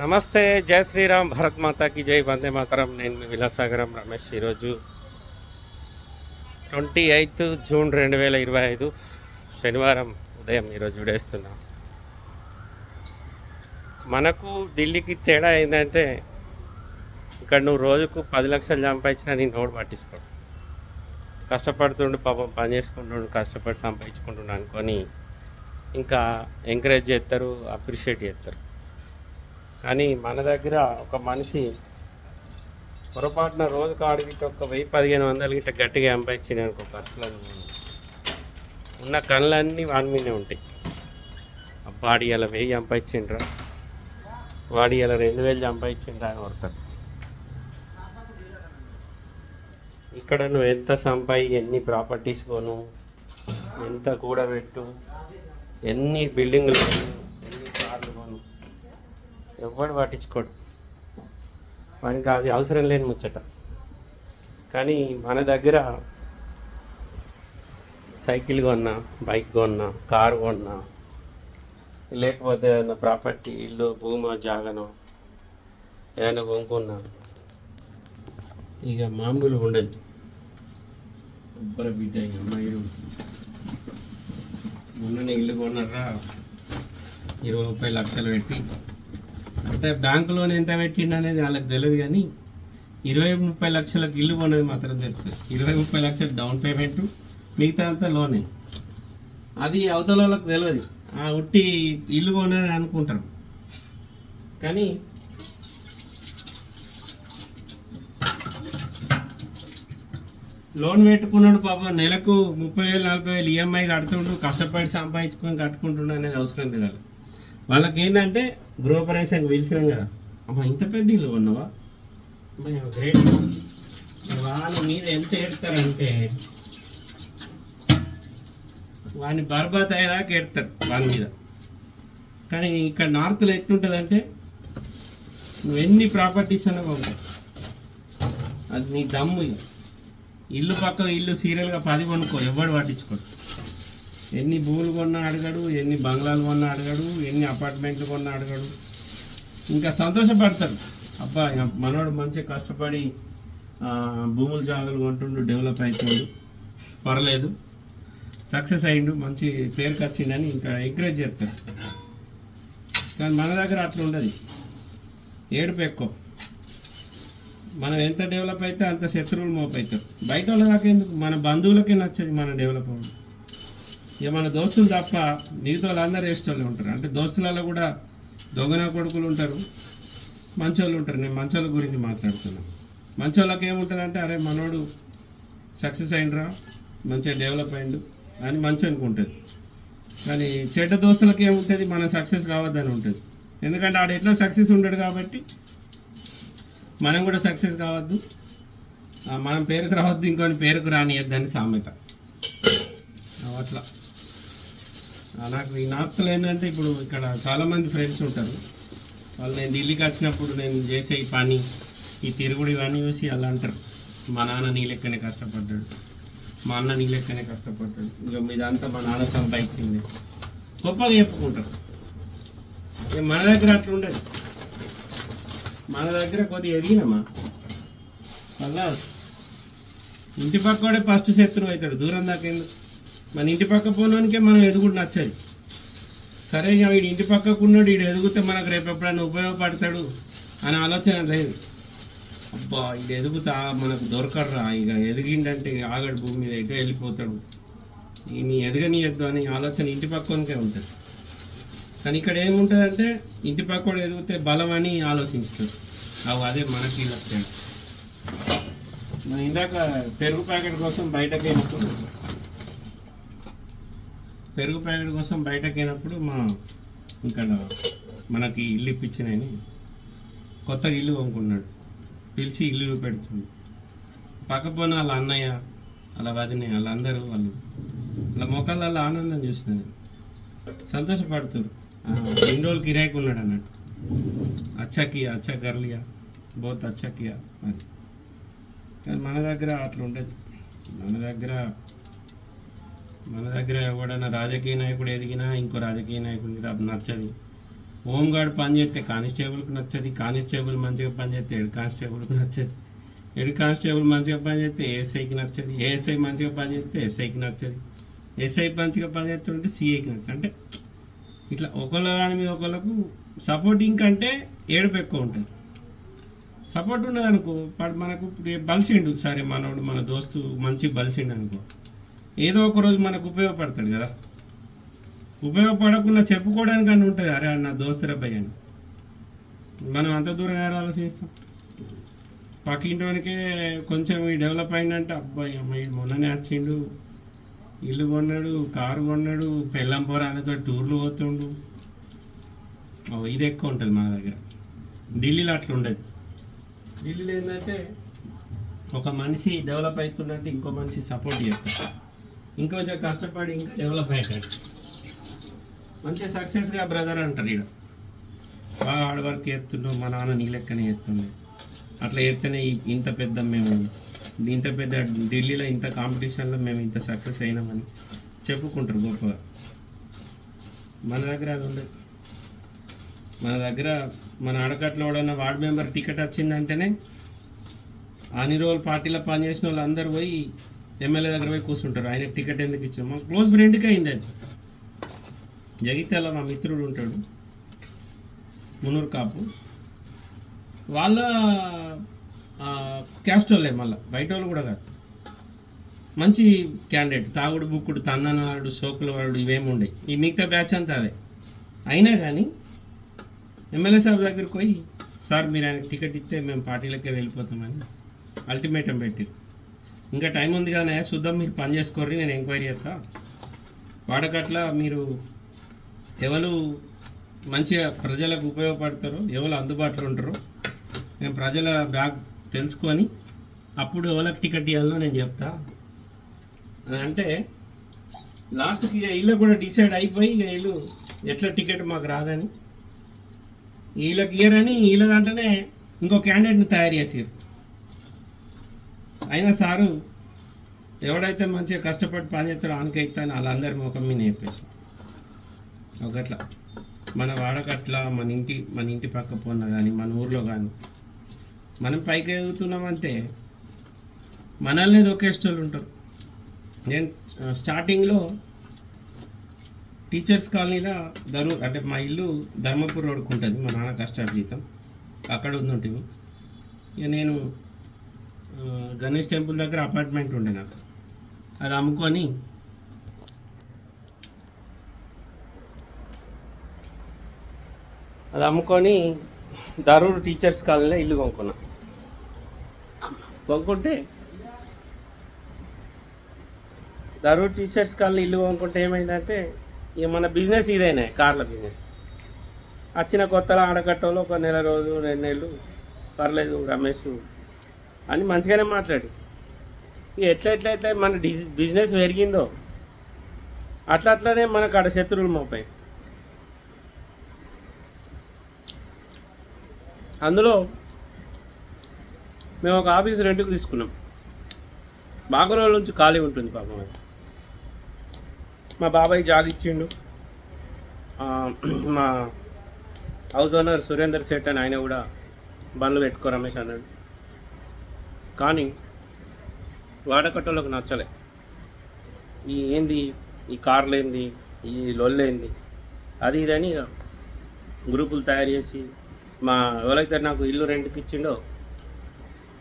నమస్తే జయ శ్రీరామ్ భరత్ మాతాకి జై వందే మాతరం. నేను విలాసాగరం రమేష్ ఈరోజు ట్వంటీ ఎయిత్ జూన్ రెండు వేల ఇరవై ఐదు శనివారం ఉదయం ఈరోజు విడేస్తున్నాం. మనకు ఢిల్లీకి తేడా ఏంటంటే ఇక్కడ నువ్వు రోజుకు పది లక్షలు సంపాదించినా నేను నోడు పట్టించుకోడు. కష్టపడుతుండు పాపం పని చేసుకుంటుండు కష్టపడి సంపాదించుకుంటుండు అనుకొని ఇంకా ఎంకరేజ్ చేస్తారు అప్రిషియేట్ చేస్తారు. కానీ మన దగ్గర ఒక మనిషి పొరపాటున రోజు కాడిగిట్ట ఒక వెయ్యి పదిహేను వందలు గిట్ట గట్టిగా సంపాదించింది అనుకో ఖర్చులు ఉన్న కళ్ళన్నీ వాడి మీదే ఉంటాయి. వాడి ఇలా వెయ్యి సంపాదించిండ్రా వాడి ఇలా రెండు వేలు సంపాదించిండ్రా అని కొడతారు. ఇక్కడ నువ్వు ఎంత సంపాయి ఎన్ని ప్రాపర్టీస్ కొను ఎంత కూడబెట్టు ఎన్ని బిల్డింగ్లు కొను ఎన్ని కార్లు కొను ఎవ్వడు పట్టించుకోడు. వానికి అది అవసరం లేని ముచ్చట. కానీ మన దగ్గర సైకిల్ కొన్నా బైక్ కొన్నా కారు కొన్నా లేకపోతే ఏదైనా ప్రాపర్టీ ఇల్లు భూమి జాగనో ఏదైనా కొనుక్కున్నా ఇక మామూలు ఉండదు. ఉబ్బర బిడ్డ ఇక మీరు మొన్ననే ఇల్లు కొన్నారా ఇరవై ముప్పై లక్షలు పెట్టి అంటే బ్యాంకు లోన్ ఎంత పెట్టిండు అనేది వాళ్ళకి తెలియదు కానీ ఇరవై ముప్పై లక్షలకు ఇల్లు కొనేది మాత్రం తెలుస్తుంది ఇరవై ముప్పై లక్షలు డౌన్ పేమెంట్ మిగతా అంతా లోనే అది అవతల వాళ్ళకి తెలియదు ఆ ఉట్టి ఇల్లు కొనని అనుకుంటారు. కానీ లోన్ పెట్టుకున్నాడు పాప నెలకు ముప్పై వేలు నలభై వేలు ఈఎంఐ కడుతుండు కష్టపడి సంపాదించుకొని కట్టుకుంటుండు అనేది అవసరం తెలియాలి వాళ్ళకి. ఏంటంటే గృహప్రవేశానికి పిలిచినాం కదా. అమ్మ ఇంత పెద్ద ఇల్లు కొన్నావా? గ్రేట్ వాళ్ళ మీద ఎంత ఏడతారంటే వాడిని బర్బాద్ అయ్యేదాకా ఏడతారు వాళ్ళ మీద. కానీ ఇక్కడ నార్త్లో ఎట్లుంటుందంటే నువ్వు ఎన్ని ప్రాపర్టీస్ అన్నా కొనుక్కో అది నీ దమ్ము ఇల్లు పక్క ఇల్లు సీరియల్గా పది కొనుక్కో ఎవడు పట్టించుకోడు. ఎన్ని భూములు కొన్నా అడగడు ఎన్ని బంగ్లాలు కొన్నా అడగడు ఎన్ని అపార్ట్మెంట్లు కొన్నా అడగడు. ఇంకా సంతోషపడతారు. అబ్బా మనోడు మంచిగా కష్టపడి భూములు జాగాలు కొంటుండు డెవలప్ అవుతుండు పర్లేదు. సక్సెస్ అయ్యిండు మంచి పేరుకి వచ్చిండని ఇంకా ఎంకరేజ్ చేస్తారు. కానీ మన దగ్గర అట్లా ఉండదు. ఏడుపు ఎక్కువ. మనం ఎంత డెవలప్ అయితే అంత శత్రువులు మోపవుతారు బయట వాళ్ళ దాకా ఎందుకు? మన బంధువులకే నచ్చదు మన డెవలప్ అవ్వడం. ఇక మన దోస్తులు తప్ప మిగతా వాళ్ళందరూ వేస్ట్ ఉంటారు. అంటే దోస్తులలో కూడా దొంగన కొడుకులు ఉంటారు. మంచోళ్ళు ఉంటారు. నేను మంచోళ్ళ గురించి మాట్లాడుతున్నాను మంచోళ్ళకి ఏముంటుందంటే అరే మనోడు సక్సెస్ అయినరా మంచిగా డెవలప్ అయిండు అని మంచి అనుకుంటుంది కానీ చెడ్డ దోస్తులకి ఏముంటుంది? మనం సక్సెస్ కావద్దని ఉంటుంది. ఎందుకంటే ఆడ ఎట్లా సక్సెస్ ఉండడు కాబట్టి మనం కూడా సక్సెస్ కావద్దు. మనం పేరుకు రావద్దు ఇంకొని పేరుకు రానియద్దని సామెత. అట్లా. నాకు ఈ నార్త్లో ఏంటంటే ఇప్పుడు ఇక్కడ చాలామంది ఫ్రెండ్స్ ఉంటారు. వాళ్ళు నేను ఢిల్లీకి వచ్చినప్పుడు నేను చేసే ఈ పని ఈ తిరుగుడు ఇవన్నీ చూసి అలా అంటారు. మా నాన్న నీ లెక్కనే కష్టపడ్డాడు. మా అన్న నీ లెక్కనే కష్టపడ్డాడు. ఇక మీదంతా మా నాన్న సంపాదించింది. గొప్పగా చెప్పుకుంటారు. మన దగ్గర అట్లా ఉండదు. మన దగ్గర కొద్దిగా ఎదిగినామా? మళ్ళా ఇంటి పక్కడే ఫస్ట్ శత్రువు అవుతాడు. దూరం దాకా ఎందుకు? మన ఇంటి పక్క పోనోనికే మనం ఎదుగుడు నచ్చదు. సరే ఇక వీడు ఇంటి పక్కకు ఉన్నాడు వీడు ఎదుగుతే మనకు రేపు ఎప్పుడైనా ఉపయోగపడతాడు అనే ఆలోచన లేదు. అబ్బా ఇది ఎదుగుతా మనకు దొరకడరా ఇక ఎదిగిండంటే ఆగడు భూమి మీద ఎటు వెళ్ళిపోతాడు? ఈయన ఎదగనీయద్దు అనే ఆలోచన ఇంటి పక్కనికే ఉంటుంది. కానీ ఇక్కడ ఏముంటుందంటే ఇంటి పక్కడు ఎదిగితే బలం అని ఆలోచించుతాడు. అవు అదే మనకి లక్ష్యం మనం ఇందాక పెరుగు ప్యాకెట్ కోసం బయటకు వెళ్ళిపోతుంది పెరుగు ప్యాకెట్ కోసం బయటకు అయినప్పుడు మా ఇక్కడ మనకి ఇల్లు ఇప్పించినని కొత్తగా ఇల్లు కొనుక్కున్నాడు. పిలిచి ఇల్లు పెడుతుంది. పక్కపోన వాళ్ళ అన్నయ్య వాళ్ళ వదిన వాళ్ళందరూ వాళ్ళు వాళ్ళ మొక్కలలో ఆనందం చూస్తుంది సంతోషపడుతారు. ఆ, రోజులు కిరాయికి ఉన్నాడు అన్నట్టు. అచ్చకియా అచ్చ గర్లియా బోత్ అచ్చకియా అది కానీ మన దగ్గర అట్లా ఉండదు. మన దగ్గర మన దగ్గర ఎవడన్నా రాజకీయ నాయకుడు ఎదిగినా ఇంకో రాజకీయ నాయకుడికి అది నచ్చది. హోంగార్డ్ పని చేస్తే కానిస్టేబుల్కి నచ్చదు కానిస్టేబుల్ మంచిగా పని చేస్తే హెడ్ కానిస్టేబుల్కి నచ్చదు. హెడ్ కానిస్టేబుల్ మంచిగా పని చేస్తే ఏఎస్ఐకి నచ్చదు ఏఎస్ఐ మంచిగా పని చేస్తే ఎస్ఐకి నచ్చదు. ఎస్ఐ మంచిగా పని చేస్తుంటే సిఐకి నచ్చదు అంటే ఇట్లా ఒకళ్ళ దాని మీద ఒకళ్ళకు సపోర్టింగ్ కంటే ఏడుపు ఎక్కువ ఉంటుంది. సపోర్ట్ ఉండదు అనుకో మనకు ఇప్పుడు బలిసిండు సరే మనోడు మన దోస్తు మంచి బలిసిండు అనుకో ఏదో ఒక రోజు మనకు ఉపయోగపడతాడు కదా. ఉపయోగపడకుండా చెప్పుకోవడానికి అని ఉంటుంది. అరే నా దోస్తరబ్బాయి అని. మనం అంత దూరం ఏడ ఆలోచిస్తాం? పక్కింటోనికే కొంచెం ఈ డెవలప్ అయిందంటే అబ్బాయి అమ్మాయి మొన్ననే వచ్చిండు. ఇల్లు కొన్నాడు కారు కొన్నాడు పెళ్ళం పోరాలతో టూర్లు పోతుండు. ఇది ఎక్కువ ఉంటుంది మన దగ్గర. ఢిల్లీలో అట్లా ఉండదు. ఢిల్లీలో ఏంటంటే ఒక మనిషి డెవలప్ అవుతుందంటే ఇంకో మనిషి సపోర్ట్ చేస్తాడు. ఇంకొంచెం కష్టపడి ఇంకా డెవలప్ అయ్యాడు మంచిగా సక్సెస్గా బ్రదర్ అంటారు ఇక్కడ బాగా హార్డ్ వర్క్ చేస్తుండు మా నాన్న నీ లెక్కనే చేస్తుండే. అట్లా చేస్తేనే ఇంత పెద్ద మేము ఇంత పెద్ద ఢిల్లీలో ఇంత కాంపిటీషన్లో మేము ఇంత సక్సెస్ అయినామని చెప్పుకుంటారు గొప్పగా. మన దగ్గర అది ఉండదు. మన దగ్గర మన అడకట్లో ఎవడన్నా వార్డ్ మెంబర్ టికెట్ వచ్చిందంటేనే అన్ని రోజులు పార్టీలో పనిచేసిన వాళ్ళు అందరు పోయి ఎమ్మెల్యే దగ్గర పోయి కూర్చుంటారు. ఆయన టికెట్ ఎందుకు ఇచ్చాము. మా క్లోజ్ ఫ్రెండ్కి అయింది అది జగిత్యాల మా మిత్రుడు ఉంటాడు. మునూరు కాపు. వాళ్ళ క్యాస్ట్ వాళ్ళే మళ్ళీ. బయట వాళ్ళు కూడా కాదు. మంచి క్యాండిడేట్ తాగుడు బుక్కుడు తందనాడు సోకుల వాడు ఇవేమి ఉండే ఈ మిగతా బ్యాచ్ అంతా అదే అయినా కానీ ఎమ్మెల్యే సాబ్ దగ్గరికి పోయి సార్ మీరు ఆయనకి టికెట్ ఇస్తే మేము పార్టీలకే వెళ్ళిపోతామని అల్టిమేటం పెట్టారు. ఇంకా టైం ఉంది కానీ చూద్దాం మీరు పని చేసుకోర్రి నేను ఎంక్వైరీ చేస్తా. వాడకట్ల మీరు ఎవరు మంచిగా ప్రజలకు ఉపయోగపడతారు ఎవరు అందుబాటులో ఉంటారు నేను ప్రజల బ్యాగ్ తెలుసుకొని అప్పుడు ఎవరికి టికెట్ ఇవ్వాలో నేను చెప్తా. అంటే లాస్ట్కి ఇక వీళ్ళకి కూడా డిసైడ్ అయిపోయి ఇక వీళ్ళు ఎట్లా టికెట్ మాకు రాదని. వీళ్ళకి ఇయ్యరని వీళ్ళ దాంట్లోనే ఇంకో క్యాండిడేట్ని తయారు చేసారు అయినా సారు ఎవడైతే మంచిగా కష్టపడి పని చేస్తాడో ఆనకైతే ఎక్కుతాను వాళ్ళందరి ముఖం మీద చెప్పేసి ఒకట్లా మన వాడకట్లా మన ఇంటి మన ఇంటి పక్క పోన్న కానీ మన ఊర్లో కానీ మనం పైకి ఎదుగుతున్నామంటే మనల్ని దొక్కేసేటోళ్ళు ఉంటారు. నేను స్టార్టింగ్లో టీచర్స్ కాలనీలో ధరు అంటే మా ఇల్లు ధర్మపూర్ రోడ్కు ఉంటుంది మా నాన్న కష్టాల జీతం అక్కడ ఉందంటివి ఇక నేను గణేష్ టెంపుల్ దగ్గర అపార్ట్మెంట్ ఉండే నాకు. అది అమ్ముకొని అది అమ్ముకొని దరూరు టీచర్స్ కాలనీలో ఇల్లు కొనుక్కున్నా. కొనుక్కుంటే దరూరు టీచర్స్ కాలనీ ఇల్లు కొనుక్కుంటే ఏమైందంటే ఇక మన బిజినెస్ ఇదేనే కార్ల బిజినెస్. వచ్చిన కొత్తలో ఆడకట్టలో ఒక నెల రోజు రెండు నెలలు పర్లేదు రమేష్. అని మంచిగానే మాట్లాడు. ఇక ఎట్లా ఎట్లయితే మన బిజినెస్ పెరిగిందో అట్లా అట్లానే మనకు ఆడ శత్రువులు మోపాయి అందులో మేము ఒక ఆఫీస్ రెంట్కి తీసుకున్నాం. బాగా రోజుల నుంచి ఖాళీ ఉంటుంది పాపం అది. మా బాబాయ్ జాగ్ ఇచ్చిండు. మా హౌస్ ఓనర్ సురేందర్ శెట్ అని ఆయన కూడా బండ్లు పెట్టుకో రమేష్ అన్నాడు. కానీ వాడకట్టోళ్ళకి నచ్చలే. ఈ ఏంది? ఈ కార్లు ఏంది ఈ లొల్లేంది? అది ఇది అని గ్రూపులు తయారు చేసి మా ఎవరైతే నాకు ఇల్లు రెంట్కి ఇచ్చిండో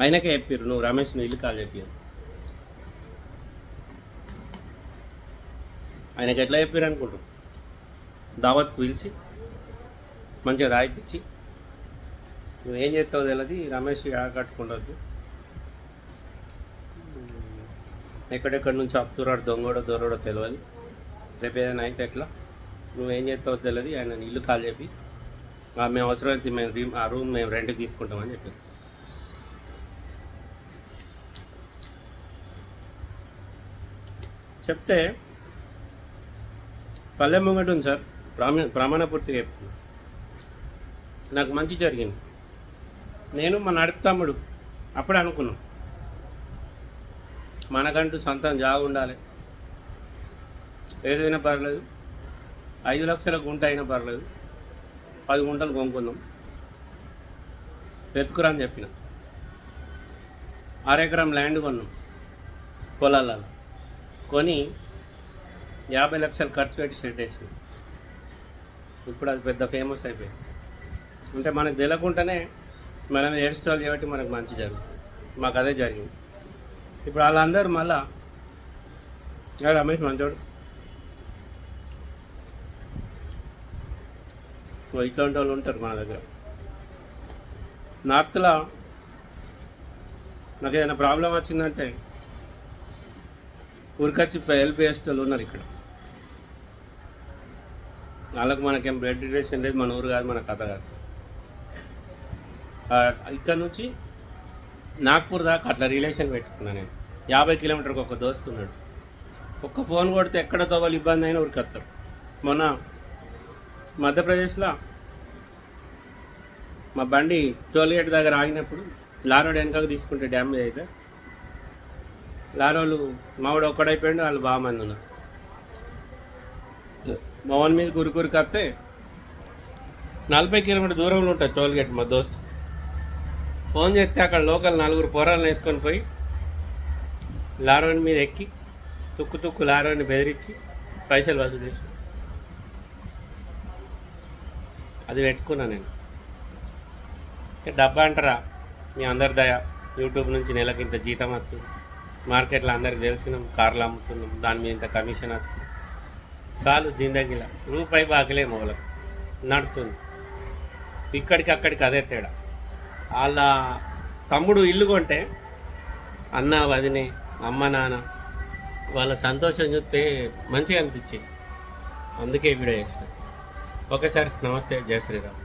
ఆయనకే చెప్పారు నువ్వు రమేష్ నువ్వు ఇల్లు కాల్ చెప్పారు ఆయనకి ఎట్లా చెప్పారు అనుకుంటాం దావత్కు పిలిచి మంచిగా రాయిపించి నువ్వేం చేస్తావు తెలియదు రమేష్ కట్టుకుండొద్దు ఎక్కడెక్కడి నుంచి ఆపుతున్నాడు దొంగడో దొరడో తెలియదు రేపు ఏదైనా అయితే ఎట్లా? నువ్వేం చేస్తావో తెలియదు ఆయన ఇల్లు కాల్ చెప్పి మేము అవసరమైతే మేము రూమ్ ఆ రూమ్ మేము రెంట్కి తీసుకుంటామని చెప్పారు. చెప్తే పల్లె ముంగట ఉంది సార్ ప్రామ ప్రమాణపూర్తిగా చెప్తున్నా. నాకు మంచి జరిగింది. నేను మా నడుపుతాముడు అప్పుడే అనుకున్నాం. మనకంటూ సొంతం జాగు ఉండాలి. ఏదైనా పర్లేదు. ఐదు లక్షల గుంట అయినా పర్లేదు. పది గుంటలు కొనుక్కుందాం. వెతుకురా అని చెప్పిన. అరెకరం ల్యాండ్ కొన్నాం పొలాలలో. కొని యాభై లక్షలు ఖర్చు పెట్టి సెట్ వేసినాం. ఇప్పుడు అది పెద్ద ఫేమస్ అయిపోయింది. అంటే మనకు తెలియకుండానే మనం హెయిర్ చేయబట్టి మనకు మంచి జరుగుతుంది. మాకు అదే జరిగింది. ఇప్పుడు వాళ్ళందరూ మళ్ళా రమేష్ మంచోడు. ఇట్లాంటి వాళ్ళు ఉంటారు మన దగ్గర. నార్త్లో నాకు ఏదైనా ప్రాబ్లం వచ్చిందంటే ఊరికొచ్చి హెల్ప్ చేసే వాళ్ళు ఉన్నారు ఇక్కడ. వాళ్ళకు మనకేం బ్లడ్ రిలేషన్ లేదు మన ఊరు కాదు మన కథ కాదు. ఇక్కడ నుంచి నాగ్పూర్ దాకా అట్లా రిలేషన్ పెట్టుకున్నా నేను. యాభై కిలోమీటర్కి ఒక దోస్తు ఉన్నాడు. ఒక్క ఫోన్ కొడితే ఎక్కడ తోవాలి ఇబ్బంది అయినా ఊరికొస్తారు మొన్న మధ్యప్రదేశ్లో మా బండి టోల్ గేట్ దగ్గర ఆగినప్పుడు లారోడ్ వెనకకు తీసుకుంటే డ్యామేజ్ అయితే లారోలు మావాడు ఒక్కడైపోయిండు వాళ్ళు బాగా మంది ఉన్నారు. మోహన్ మీద కురుకురికి వస్తే నలభై కిలోమీటర్ దూరంలో ఉంటుంది టోల్ గేట్ మా దోస్తు. ఫోన్ చేస్తే అక్కడ లోకల్ నలుగురు పోరాలను వేసుకొని పోయి లారోని మీద ఎక్కి తుక్కు తుక్కు లారోని బెదిరించి పైసలు వసూలు చేసి అది పెట్టుకున్నా నేను. డబ్బా అంటారా? మీ అందరి దయ. యూట్యూబ్ నుంచి నెలకి ఇంత జీతం వస్తుంది. మార్కెట్లో అందరికి తెలిసినాం కార్లు అమ్ముతున్నాం దాని మీద ఇంత కమిషన్ వస్తుంది. చాలు జిందగీలా. రూపాయి బాకలే మొగలకు. నడుతుంది. ఇక్కడికి అక్కడికి అదే తేడా. వాళ్ళ తమ్ముడు ఇల్లు కొంటే అన్న వదిని అమ్మ నాన్న వాళ్ళ సంతోషం చూస్తే మంచిగా అనిపించింది. అందుకే వీడియో చేసిన ఓకే సార్ నమస్తే జయ శ్రీరామ్.